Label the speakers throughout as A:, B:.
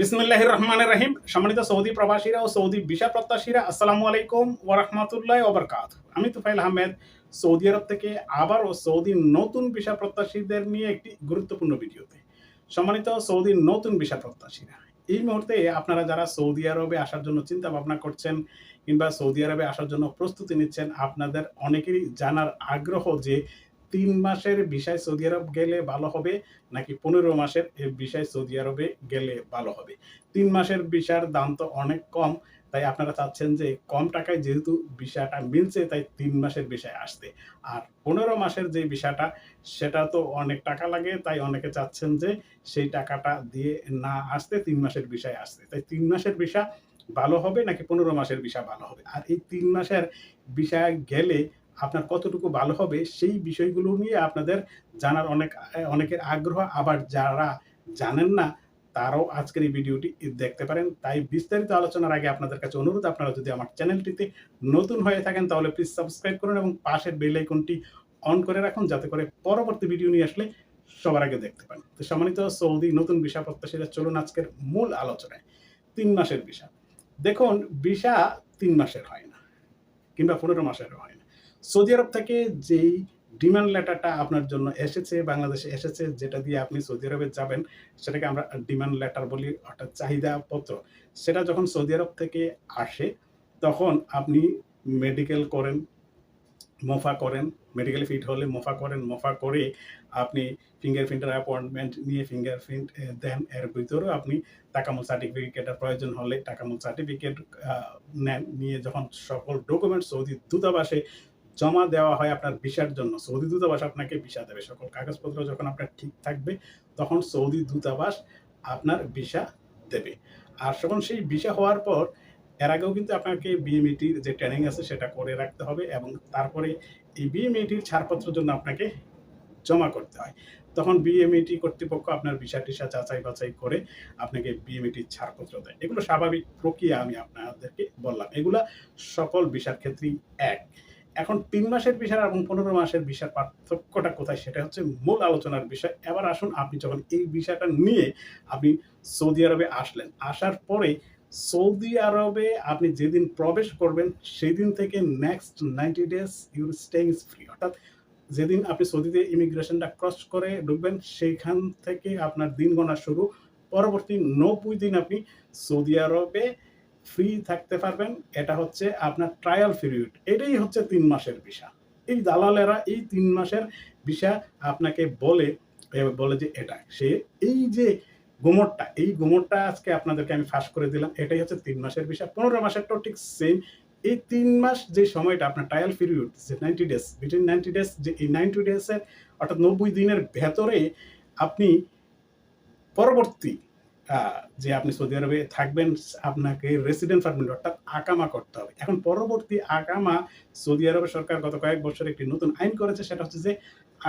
A: বিসমুল্লাহ রহমান রাহিম সম্মানিত সৌদি প্রবাসীরা ও সৌদি ভিসা প্রত্যাশীরা, আসসালামু আলাইকুম ওয়া রাহমাতুল্লাহি ওয়া বারাকাতুহু আমি তুফাইল আহমেদ, সৌদি আরব থেকে আবার ও সৌদি নতুন ভিসা প্রত্যাশীদের নিয়ে একটি গুরুত্বপূর্ণ ভিডিওতে। সম্মানিত সৌদি নতুন ভিসা প্রত্যাশীরা, এই মুহূর্তে আপনারা যারা সৌদি আরবে আসার জন্য চিন্তা ভাবনা করছেন কিংবা সৌদি আরবে আসার জন্য প্রস্তুতি নিচ্ছেন, আপনাদের অনেকেরই জানার আগ্রহ যে তিন মাসের বিষয় সৌদি আরব গেলে ভালো হবে, নাকি পনেরো মাসের বিষয় সৌদি আরবে গেলে ভালো হবে? তিন মাসের ভিসার দাম তো অনেক কম, তাই আপনারা চাচ্ছেন যে কম টাকায় যেহেতু ভিসাটা মিলছে, তাই তিন মাসের বিষয় আসতে। আর পনেরো মাসের যে বিষয়টা, সেটা তো অনেক টাকা লাগে, তাই অনেকে চাচ্ছেন যে সেই টাকাটা দিয়ে না আসতে, তিন মাসের বিষয় আসতে। তাই তিন মাসের বিষয় ভালো হবে, নাকি পনেরো মাসের বিষয় ভালো হবে? আর এই তিন মাসের বিষয় গেলে আপনার কতটুকু ভালো হবে সেই বিষয়গুলো নিয়ে আপনাদের জানার অনেক, অনেকের আগ্রহ। আবার যারা জানেন না, তারাও আজকের এই ভিডিওটি দেখতে পারেন। তাই বিস্তারিত আলোচনার আগে আপনাদের কাছে অনুরোধ, আপনারা যদি আমার চ্যানেলটিতে নতুন হয়ে থাকেন, তাহলে প্লিজ সাবস্ক্রাইব করুন এবং পাশের বেল আইকনটি অন করে রাখুন, যাতে করে পরবর্তী ভিডিও নিয়ে আসলে সবার আগে দেখতে পান। তো সম্মানিত সৌদি, নতুন ভিসা প্রত্যাশীরা, চলুন আজকের মূল আলোচনায়। তিন মাসের ভিসা। দেখুন, ভিসা তিন মাসের হয় না, কিংবা পনেরো মাসের হয় না। সৌদি আরব থেকে যেই ডিমান্ড লেটারটা আপনার জন্য এসেছে, বাংলাদেশে এসেছে, যেটা দিয়ে আপনি সৌদি আরবে যাবেন, সেটাকে আমরা ডিমান্ড লেটার বলি, অর্থাৎ চাহিদা পত্র। সেটা যখন সৌদি আরব থেকে আসে, তখন আপনি মেডিকেল করেন, মোফা করেন মেডিকেল ফিট হলে মোফা করেন, মোফা করে আপনি ফিঙ্গারপ্রিন্টের অ্যাপয়েন্টমেন্ট নিয়ে ফিঙ্গারপ্রিন্ট দেন। এর ভিতরেও আপনি টাকামূল সার্টিফিকেটের প্রয়োজন হলে টাকামূল সার্টিফিকেট নেন। নিয়ে যখন সকল ডকুমেন্ট সৌদি দূতাবাসে জমা দেওয়া হয় আপনার ভিসার জন্য। সৌদি দূতাবাস আপনাকে ভিসা দেবে। সকল কাগজপত্র যখন আপনার ঠিক থাকবে, তখন সৌদি দূতাবাস আপনার ভিসা দেবে। আর যখন সেই ভিসা হওয়ার পর, এর আগেও কিন্তু আপনাকে বিএমইটির যে ট্রেনিং আছে, সেটা করে রাখতে হবে এবং তারপরে এই বিএমইটির ছাড়পত্রের জন্য আপনাকে জমা করতে হয়। তখন বিএমইটি কর্তৃপক্ষ আপনার ভিসা টিসা যাচাই বাছাই করে আপনাকে বিএমইটির ছাড়পত্র দেয়। এগুলো স্বাভাবিক প্রক্রিয়া আমি আপনাদেরকে বললাম। এগুলা সকল ভিসার ক্ষেত্রেই এক। এখন তিন মাসের বিষয় এবং পনেরো মাসের বিষয়ের পার্থক্যটা কোথায় সেটা হচ্ছে মূল আলোচনার বিষয়। এবার আসুন আপনি যখন এই বিষয়টা নিয়ে আপনি সৌদি আরবে আসলেন, আসার পরে সৌদি আরবে আপনি যেদিন প্রবেশ করবেন সেদিন থেকে next ninety days your staying free অর্থাৎ যেদিন আপনি সৌদিতে ইমিগ্রেশনটা ক্রস করে ঢুকবেন, সেইখান থেকে আপনার দিন গণা শুরু। পরবর্তী নব্বই দিন আপনি সৌদি আরবে ফ্রি থাকতে পারবেন। এটা হচ্ছে আপনার ট্রায়াল পিরিয়ড এটাই হচ্ছে তিন মাসের ভিসা। এই দালালেরা এই তিন মাসের ভিসা আপনাকে বলে বলে যে এটা। সে এই যে গোমরটা এই গোমরটা আজকে আপনাদেরকে আমি ফাঁস করে দিলাম। এটাই হচ্ছে তিন মাসের ভিসা। পনেরো মাসেরটাও ঠিক সেম এই তিন মাস যে সময়টা আপনার ট্রায়াল পিরিয়ড যে ninety days between ninety days যে এই নাইনটি ডেজের অর্থাৎ নব্বই দিনের ভেতরে আপনি পরবর্তী যে আপনি সৌদি আরবে থাকবেন, আপনাকে রেসিডেন্ট পারমিট অর্থাৎ আকামা করতে হবে। এখন পরবর্তী আকামা সৌদি আরবের সরকার গত কয়েক বছর একটি নতুন আইন করেছে, সেটা হচ্ছে যে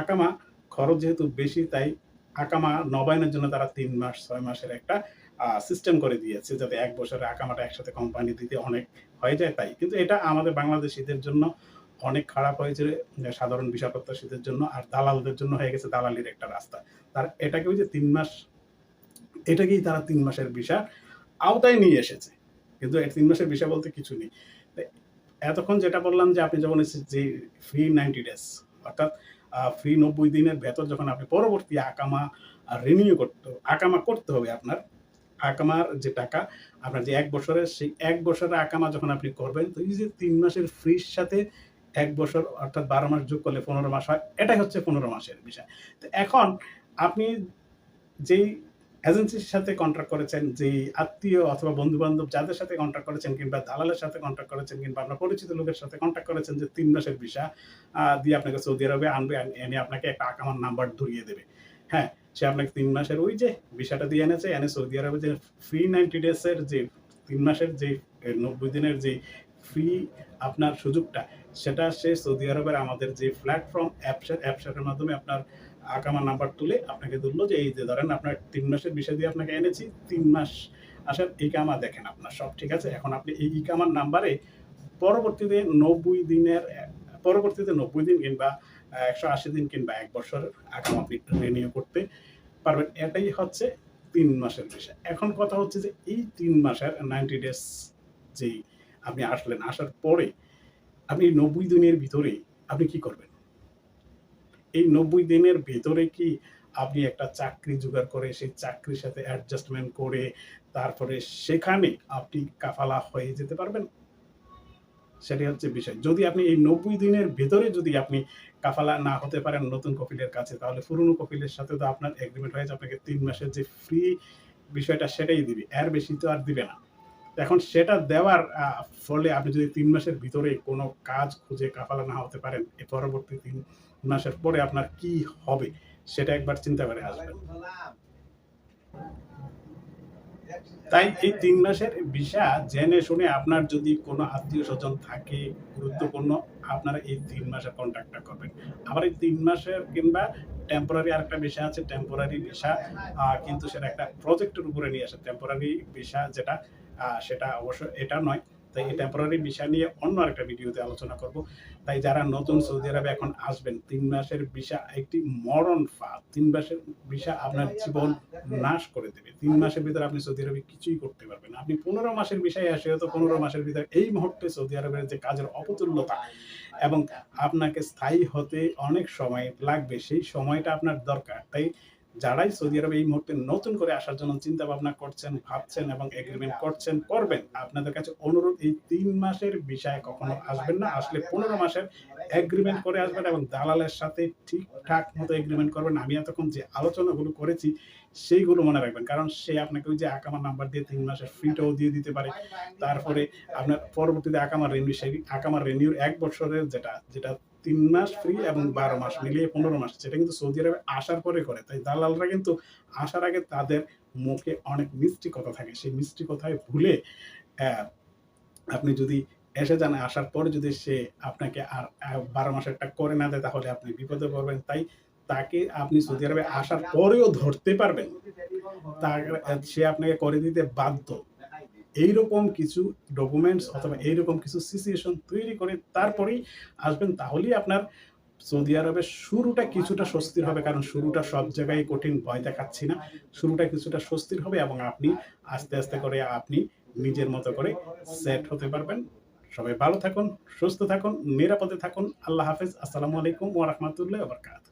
A: আকামা খরচ যেহেতু বেশি, তাই আকামা নবায়নের জন্য তারা তিন মাস, ছয় মাসের একটা সিস্টেম করে দিয়েছে, যাতে এক বছরে আকামাটা একসাথে কোম্পানি দিতে অনেক হয়ে যায় তাই। কিন্তু এটা আমাদের বাংলাদেশিদের জন্য অনেক খারাপ হয়েছে, সাধারণ বিষয় প্রত্যাশীদের জন্য, আর দালালদের জন্য হয়ে গেছে দালালির একটা রাস্তা। তার এটাকে ওই যে তিন মাস এটাকেই তারা তিন মাসের ভিসা আওতায় নিয়ে এসেছে। কিন্তু তিন মাসের ভিসা বলতে কিছু নেই। এতক্ষণ যেটা বললাম যে আপনি যখন যে ফ্রি নাইনটি ডেজ অর্থাৎ ফ্রি নব্বই দিনের ভেতর যখন আপনি পরবর্তী আকামা রিনিউ করতে, আকামা করতে হবে আপনার, আকামার যে টাকা, আপনার যে এক বছরের, সেই এক বছরের আকামা যখন আপনি করবেন, তো এই যে তিন মাসের ফ্রির সাথে এক বছর, অর্থাৎ বারো মাস যোগ করলে পনেরো মাস হয়, এটাই হচ্ছে পনেরো মাসের বিষয় তো এখন আপনি যেই এজেন্সির সাথে কন্ট্রাক্ট করেছেন যে আত্মীয় অথবা বন্ধু বান্ধব যাদের সাথে কন্ট্রাক্ট করেছেন কিংবা দালালের সাথে কন্ট্রাক্ট করেছেন কিংবা আপনার পরিচিত লোকের সাথে কন্ট্রাক্ট করেছেন যে তিন মাসের ভিসা দিয়ে আপনাকে সৌদি আরবে আনবে এনে আপনাকে একটা আকামার নাম্বার ধরিয়ে দেবে। হ্যাঁ সে আপনাকে তিন মাসের ওই যে ভিসাটা দিয়ে এনেছে, এনে সৌদি আরবে যে ফ্রি নাইনটি ডেজের যে তিন মাসের যে নব্বই দিনের যে ফ্রি আপনার সুযোগটা, সেটা সে সৌদি আরবের আমাদের যে প্ল্যাটফর্ম অ্যাপসের অ্যাপসের মাধ্যমে আপনার আকামার নাম্বার তুলে আপনাকে ধরলো যে, এই যে ধরেন আপনার তিন মাসের বিষয় দিয়ে আপনাকে এনেছি, তিন মাস আসার ইকামা দেখেন আপনার সব, ঠিক আছে? এখন আপনি এই ইকামার নাম্বারে পরবর্তীতে নব্বই দিনের, পরবর্তীতে নব্বই দিন কিংবা একশো আশি দিন কিংবা এক বছরের আকাম আপনি রিনিউ করতে পারবেন। এটাই হচ্ছে তিন মাসের বিষয়। এখন কথা হচ্ছে যে, এই তিন মাসের নাইনটি ডেজ যেই আপনি আসলেন, আসার পরে আপনি নব্বই দিনের ভিতরে আপনি কি করবেন? এই নব্বই দিনের ভেতরে কি আপনি একটা চাকরি জোগাড় করে, সেই চাকরির সাথে অ্যাডজাস্টমেন্ট করে, তারপরে সেখানে আপনি কাফালা হয়ে যেতে পারবেন? সেটাই হচ্ছে বিষয়। যদি আপনি এই নব্বই দিনের ভেতরে যদি আপনি কাফালা না হতে পারেন নতুন কপিলের কাছে, তাহলে পুরনো কপিলের সাথে তো আপনার এগ্রিমেন্ট হয়েছে আপনাকে তিন মাসের যে ফ্রি বিষয়টা সেটাই দিবে। এর বেশি তো আর দিবে না। এখন সেটা দেওয়ার ফলে আপনি যদি তিন মাসের ভিতরে কোনো কাজ খুঁজে কাফালা না হতে পারেন, এ পরবর্তী তিন মাসের পরে আপনার কি হবে সেটা একবার চিন্তা করে আসবেন। তাই এই তিন মাসের ভিসা জেনে শুনে আপনার যদি কোনো আত্মীয় স্বজন থাকে গুরুত্বপূর্ণ, আপনারা এই তিন মাসের কন্ট্যাক্টটা করবেন। আবার এই তিন মাসের কিংবা টেম্পোরারি আরেকটা ভিসা আছে টেম্পোরারি ভিসা কিন্তু সেটা একটা প্রজেক্টের উপরে নিয়ে আসে। টেম্পোরারি ভিসা যেটা সেটা অবশ্য এটা নয়। তাই এই টেম্পোরারি ভিসা নিয়ে অন্য আরেকটা ভিডিওতে আলোচনা করব। তাই যারা নতুন সৌদি আরবে এখন আসবেন তিন মাসের ভিসা একটি মরণ ফা তিন মাসের ভিসা আপনার জীবন নাশ করে দেবে। তিন মাসের ভিতরে আপনি সৌদি আরবে কিছুই করতে পারবেন আপনি পনেরো মাসের বিষয়ে আসে হয়তো পনেরো মাসের ভিতরে এই মুহূর্তে সৌদি আরবের যে কাজের অপতুল্যতা এবং আপনাকে স্থায়ী হতে অনেক সময় লাগবে সেই সময়টা আপনার দরকার। তাই যারাই সৌদি আরবে এই মুহূর্তে নতুন করে আসার জন্য চিন্তা ভাবনা করছেন, ভাবছেন এবং এগ্রিমেন্ট করছেন, করবেন, আপনাদের কাছে অনুরোধ, এই তিন মাসের বিষয়ে কখনো আসবেন না। আসলে পনেরো মাসের এগ্রিমেন্ট করে আসবেন এবং দালালের সাথে ঠিকঠাক মতো এগ্রিমেন্ট করবেন। আমি এতক্ষণ যে আলোচনাগুলো করেছি, সেইগুলো মনে রাখবেন। কারণ সে আপনাকে ওই যে আকামার নাম্বার দিয়ে তিন মাসের ফ্রিটাও দিয়ে দিতে পারে। তারপরে আপনার পরবর্তীতে আকামার রেনিউ সেই আকামার রেনিউর এক বছরের যেটা যেটা তিন মাস ফ্রি এবং বারো মাস মিলিয়ে পনেরো মাস, সেটা কিন্তু সৌদি আরবে আসার পরে করে। তাই দালালরা কিন্তু আসার আগে তাদের মুখে অনেক মিষ্টি কথা থাকে। সেই মিষ্টি কথায় ভুলে আপনি যদি এসে যান আসার পর যদি সে আপনাকে আর বারো মাসেরটা করে না দেয়, তাহলে আপনি বিপদে পড়বেন। তাই তাকে আপনি সৌদি আরবে আসার পরেও ধরতে পারবেন। তার, সে আপনাকে করে দিতে বাধ্য। এইরকম কিছু ডকুমেন্টস অথবা এইরকম কিছু সিচুয়েশন তৈরি করে তারপরেই আসবেন, তাহলেই আপনার সৌদি আরবের শুরুটা কিছুটা স্বস্তির হবে। কারণ শুরুটা সব জায়গায় কঠিন, ভয় দেখাচ্ছি না। শুরুটা কিছুটা স্বস্তির হবে এবং আপনি আস্তে আস্তে করে আপনি নিজের মতো করে সেট হতে পারবেন। সবাই ভালো থাকুন, সুস্থ থাকুন, নিরাপদে থাকুন। আল্লাহ হাফেজ। আসসালামু আলাইকুম ওয়া রাহমাতুল্লাহি ওয়া বারাকাতুহু।